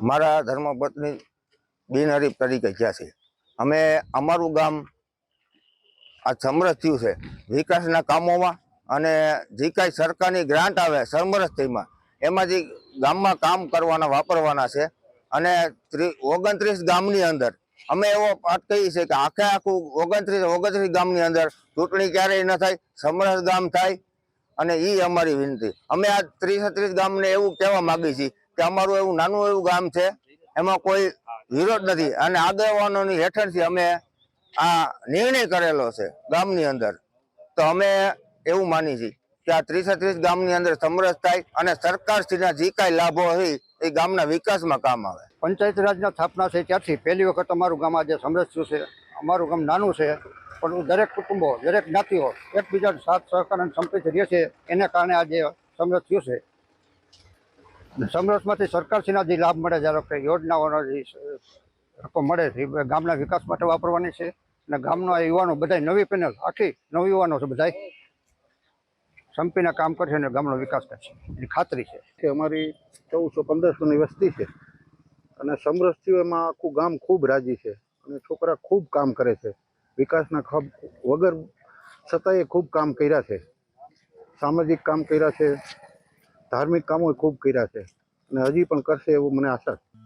મારા ધર્મપત્ની બિનહરીફ તરીકે ગયા છે. અમે અમારું ગામ આ સમરસ થયું છે. વિકાસના કામોમાં અને જે કાંઈ સરકારની ગ્રાન્ટ આવે સમરસથીમાં એમાંથી ગામમાં કામ કરવાના વાપરવાના છે. અને ત્રી ઓગણત્રીસ ગામની અંદર, અમે એવો પાઠ કહીએ છીએ કે આખે આખું ઓગણત્રીસ ઓગણત્રીસ ગામની અંદર ચૂંટણી ક્યારેય ન થાય, સમરસ ગામ થાય. અને એ અમારી વિનંતી. અમે આ ત્રીસ ત્રીસ ગામને એવું કહેવા માગીએ છીએ કે અમારું એવું નાનું એવું ગામ છે, એમાં કોઈ વિરોધ નથી. અને આગેવાનોની હેઠળથી અમે આ નિર્ણય કરેલો છે ગામની અંદર. તો અમે એવું માની છીએ કે આ ત્રીસે ત્રીસ ગામની અંદર સમરસ થાય અને સરકારશ્રીના જે કાંઈ લાભો હોય એ ગામના વિકાસમાં કામ આવે. પંચાયત રાજના સ્થાપના છે ત્યારથી પહેલી વખત અમારું ગામ આજે સમરસ થયું છે. અમારું ગામ નાનું છે, પણ દરેક કુટુંબો, દરેક જ્ઞાતિઓ એકબીજા સાથ, સહકાર અને સંપત્તિ રહે છે. એને કારણે આજે સમરસ થયું છે. અને સમરસમાંથી સરકારશ્રીના જે લાભ મળે, ધારો કે યોજનાઓનો જે રકમ મળે છે એ ગામના વિકાસ માટે વાપરવાની છે અને ગામના યુવાનો બધા નવી પેનલ, આખી નવી યુવાનો છે બધા સંપીને કામ કરશે અને ગામનો વિકાસ કરશે. એની ખાતરી છે. કે અમારી ચૌદસો પંદરસોની વસ્તી છે અને સમરસથી એમાં આખું ગામ ખૂબ રાજી છે અને છોકરા ખૂબ કામ કરે છે. વિકાસના ખબ વગર છતાંય ખૂબ કામ કર્યા છે. સામાજિક કામ કર્યા છે. ધાર્મિક કામો ખૂબ કર્યા છે. અને હજી પણ કરશે એવું મને આશા છે.